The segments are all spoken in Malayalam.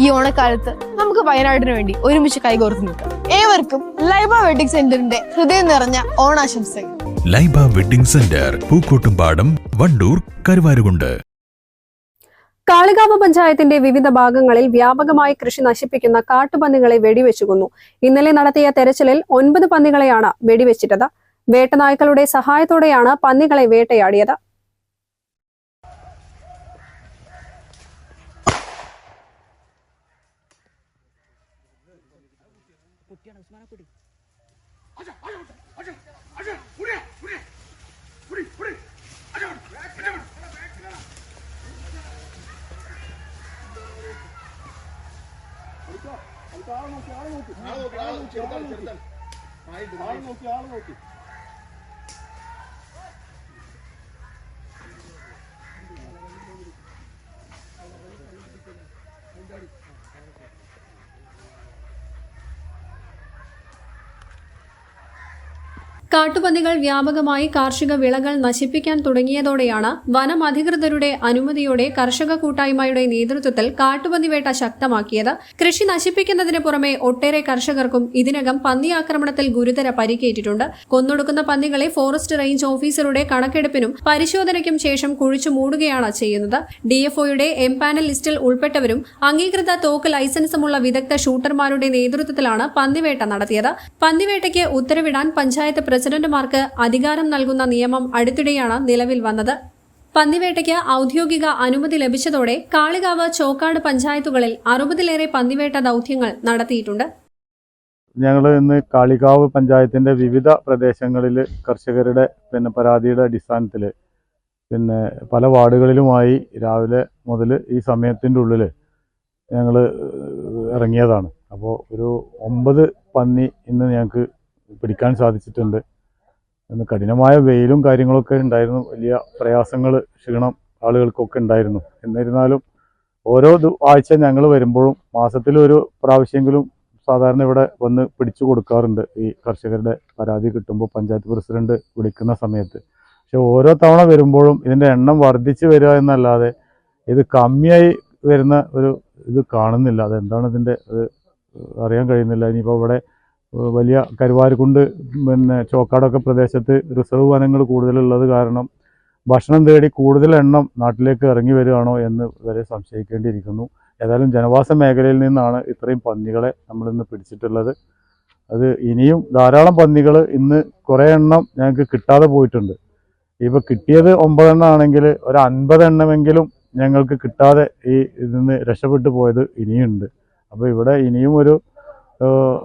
ഈ ഓണക്കാലത്ത് നമുക്ക് വയനാടിന് വേണ്ടി ഒരുമിച്ച് കൈകോർത്ത് നിൽക്കാം. ഏവർക്കും ലൈബ വെഡിങ് സെന്ററിന്റെ ഹൃദയം നിറഞ്ഞ ഓണാശംസകൾ. Laiba wedding centre Pookkottumpadam Wandoor Karuvarakundu. Kalikavu പഞ്ചായത്തിന്റെ വിവിധ ഭാഗങ്ങളിൽ വ്യാപകമായി കൃഷി നശിപ്പിക്കുന്ന കാട്ടുപന്നികളെ വെടിവെച്ചു കൊന്നു ഇന്നലെ നടത്തിയ തെരച്ചിലിൽ ഒൻപത് പന്നികളെയാണ് വെടിവെച്ചിട്ടത്. വേട്ടനായ്ക്കളുടെ സഹായത്തോടെയാണ് പന്നികളെ വേട്ടയാടിയത്. കുട്ടിയാണ് ഉസ്മാനെ കുട്ടി. നോക്കി ആൾ നോക്കി. ആൾ നോക്കി ആൾ നോക്കി. കാട്ടുപന്നികൾ വ്യാപകമായി കാർഷിക വിളകൾ നശിപ്പിക്കാൻ തുടങ്ങിയതോടെയാണ് വനം അധികൃതരുടെ അനുമതിയോടെ കർഷക കൂട്ടായ്മയുടെ നേതൃത്വത്തിൽ കാട്ടുപന്നി വേട്ട ശക്തമാക്കിയത്. കൃഷി നശിപ്പിക്കുന്നതിന് പുറമെ ഒട്ടേറെ കർഷകർക്കും ഇതിനകം പന്നി ആക്രമണത്തിൽ ഗുരുതര പരിക്കേറ്റിട്ടുണ്ട്. കൊന്നൊടുക്കുന്ന പന്നികളെ ഫോറസ്റ്റ് റേഞ്ച് ഓഫീസറുടെ കണക്കെടുപ്പിനും പരിശോധനയ്ക്കും ശേഷം കുഴിച്ചു മൂടുകയാണ് ചെയ്യുന്നത്. ഡിഎഫ്ഒയുടെ എം പാനൽ ലിസ്റ്റിൽ ഉൾപ്പെട്ടവരും അംഗീകൃത തോക്ക് ലൈസൻസുമുള്ള വിദഗ്ധ ഷൂട്ടർമാരുടെ നേതൃത്വത്തിലാണ് പന്നിവേട്ട നടത്തിയത്. പന്നിവേട്ടയ്ക്ക് ഉത്തരവിടാൻ പഞ്ചായത്ത് പ്രസിഡന്റുമാർക്ക് അധികാരം നൽകുന്ന നിയമം അടുത്തിടെയാണ് നിലവിൽ വന്നത്. പന്നിവേട്ടയ്ക്ക് ഔദ്യോഗിക അനുമതി ലഭിച്ചതോടെ കാളികാവ് ചോക്കാട് പഞ്ചായത്തുകളിൽ അറുപതിലേറെ പന്നിവേട്ട ദൗത്യങ്ങൾ നടത്തിയിട്ടുണ്ട്. ഞങ്ങൾ ഇന്ന് കാളികാവ് പഞ്ചായത്തിന്റെ വിവിധ പ്രദേശങ്ങളിൽ കർഷകരുടെ പിന്നെ പരാതിയുടെ അടിസ്ഥാനത്തിൽ പിന്നെ പല വാർഡുകളിലുമായി രാവിലെ മുതൽ ഈ സമയത്തിന്റെ ഉള്ളിൽ ഞങ്ങൾ ഇറങ്ങിയതാണ്. അപ്പോൾ ഒരു ഒമ്പത് പന്നി ഇന്ന് ഞങ്ങൾക്ക് പിടിക്കാൻ സാധിച്ചിട്ടുണ്ട്. ഇന്ന് കഠിനമായ വെയിലും കാര്യങ്ങളൊക്കെ ഉണ്ടായിരുന്നു. വലിയ പ്രയാസങ്ങൾ ക്ഷീണം ആളുകൾക്കൊക്കെ ഉണ്ടായിരുന്നു. എന്നിരുന്നാലും ഓരോ ആഴ്ച ഞങ്ങൾ വരുമ്പോഴും മാസത്തിൽ ഒരു പ്രാവശ്യമെങ്കിലും സാധാരണ ഇവിടെ വന്ന് പിടിച്ചു കൊടുക്കാറുണ്ട്. ഈ കർഷകരുടെ പരാതി കിട്ടുമ്പോൾ പഞ്ചായത്ത് പ്രസിഡന്റ് വിളിക്കുന്ന സമയത്ത്. പക്ഷെ ഓരോ തവണ വരുമ്പോഴും ഇതിന്റെ എണ്ണം വർദ്ധിച്ചു വരിക എന്നല്ലാതെ ഇത് കമ്മിയായി വരുന്ന ഒരു ഇത് കാണുന്നില്ല. അതെന്താണ് ഇതിന്റെ അറിയാൻ കഴിയുന്നില്ല. ഇനിയിപ്പോൾ ഇവിടെ വലിയ കരുവാരുകുണ്ട് പിന്നെ ചോക്കാടൊക്കെ പ്രദേശത്ത് റിസർവ് വനങ്ങൾ കൂടുതലുള്ളത് കാരണം ഭക്ഷണം തേടി കൂടുതൽ എണ്ണം നാട്ടിലേക്ക് ഇറങ്ങി വരികയാണോ എന്ന് വരെ സംശയിക്കേണ്ടിയിരിക്കുന്നു. ഏതായാലും ജനവാസ മേഖലയിൽ നിന്നാണ് ഇത്രയും പന്നികളെ നമ്മൾ ഇന്ന് പിടിച്ചിട്ടുള്ളത്. അത് ഇനിയും ധാരാളം പന്നികൾ ഇന്ന് കുറേ എണ്ണം ഞങ്ങൾക്ക് കിട്ടാതെ പോയിട്ടുണ്ട്. ഇപ്പോൾ കിട്ടിയത് ഒമ്പതെണ്ണം ആണെങ്കിൽ ഒരു അൻപതെണ്ണമെങ്കിലും ഞങ്ങൾക്ക് കിട്ടാതെ ഈ ഇതിൽ നിന്ന് രക്ഷപ്പെട്ടു പോയത് ഇനിയുണ്ട്. അപ്പോൾ ഇവിടെ ഇനിയും ഒരു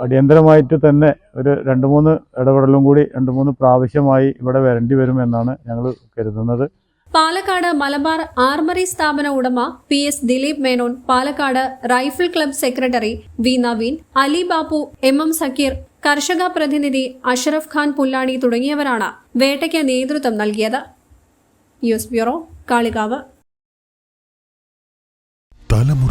അടിയന്തരമായിട്ട് തന്നെ ഒരു രണ്ട് മൂന്ന് ഇടപെടലും കൂടി രണ്ട് മൂന്ന് പ്രാവശ്യമായി ഇവിടെ വരേണ്ടി വരുമെന്നാണ് ഞങ്ങൾ കരുതുന്നത്. പാലക്കാട് മലബാർ ആർമറി സ്ഥാപന ഉടമ P S Dileep Menon Palakkad rifle club secretary V Naveen Ali Bappu M M Zakir കർഷക പ്രതിനിധി അഷറഫ് ഖാൻ പുല്ലാണി തുടങ്ങിയവരാണ് വേട്ടയ്ക്ക് നേതൃത്വം നൽകിയത്. News bureau Kalikavu.